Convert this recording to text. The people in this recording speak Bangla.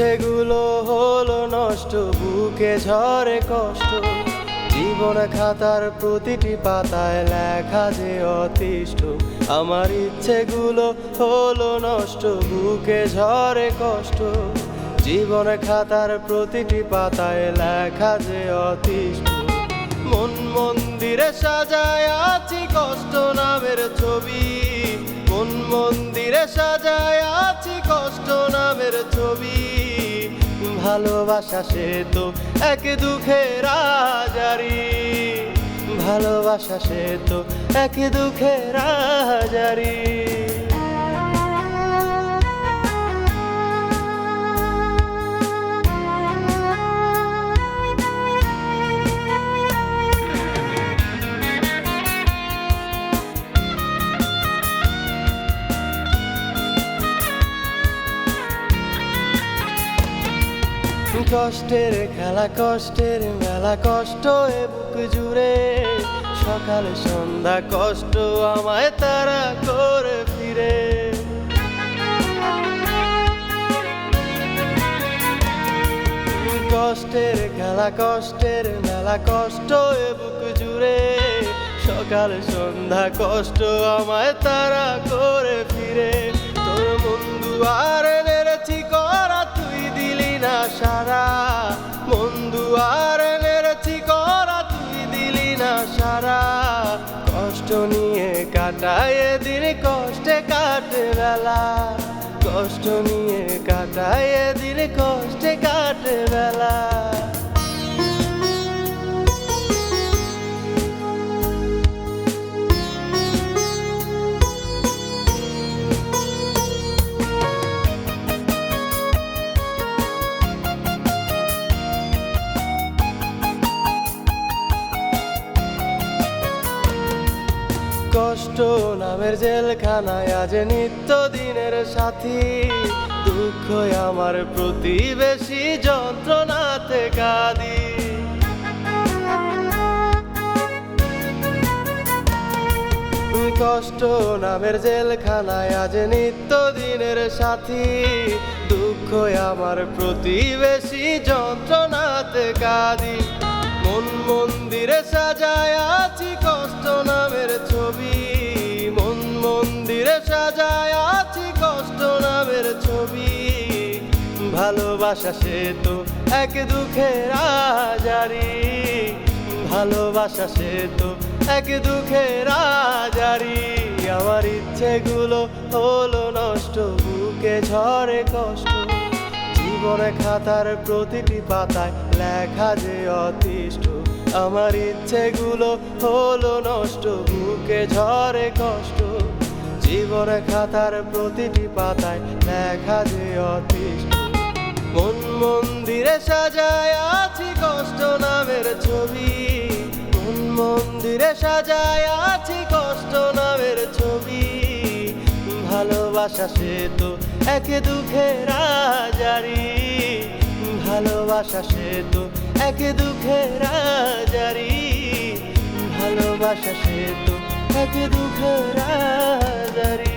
ইচ্ছেগুলো হলো নষ্ট, বুকে ঝরে কষ্ট। জীবন খাতার প্রতিটি পাতায় লেখা যে অতিষ্ঠ, আমার ইচ্ছেগুলো হলো নষ্ট, বুকে ঝরে কষ্ট। জীবন খাতার প্রতিটি পাতায় লেখা যে অতিষ্ঠ, মন মন্দিরে সাজায় আছি কষ্ট নামের ছবি। মন মন্দিরে সাজায় আছি কষ্ট নামের ছবি। ভালোবাসা সে তো এক দুঃখের রাজারি। ভালোবাসা সে তো এক দুঃখের আজারি কষ্টের খেলা, কষ্টের মেলা, কষ্ট এ বুক জুড়ে। সকাল সন্ধ্যা, কষ্ট আমায় তারা করে ফিরে। কষ্টের খেলা, কষ্টের মেলা, কষ্ট এ বুক জুড়ে। সকাল সন্ধ্যা, কষ্ট আমায় তারা করে ফিরে। তোর বন্ধু আর না সারা। বন্ধু আর নেড়েছি করা তুই দিলি না সারা। কষ্ট নিয়ে কাটায় দিন কষ্টে কাটে বেলা। কষ্ট নিয়ে কাটায় দিন কষ্টে কাটে বেলা। কষ্ট নামের জেলখানায় আজ নিত্য দিনের সাথী। দুঃখ আমার প্রতিবেশী যন্ত্রণাতে কাঁদি। কষ্ট নামের জেলখানায় আজ নিত্য দিনের সাথী। দুঃখ আমার প্রতিবেশী যন্ত্রণাতে কাঁদি। ভালোবাসা সে তো এক দুঃখের আজারি। ভালোবাসা সে তো এক দুঃখের আজারি। আমার ইচ্ছেগুলো হলো নষ্ট, বুকে ঝরে কষ্ট। জীবনে খাতার প্রতিটি পাতায় লেখা যে অতিষ্ঠ। আমার ইচ্ছেগুলো হলো নষ্ট, বুকে ঝরে কষ্ট। জীবনে খাতার প্রতিটি পাতায় লেখা যে অতিষ্ঠ। সাজায় আছি কষ্ট নামের ছবি। মন মন্দিরে সাজায় আছি কষ্ট নামের ছবি। ভালোবাসা সে তো এক দুঃখের আজারি ভালোবাসা সে তো এক দুঃখের আজারি ভালোবাসা সে তো এক দুঃখের আজারি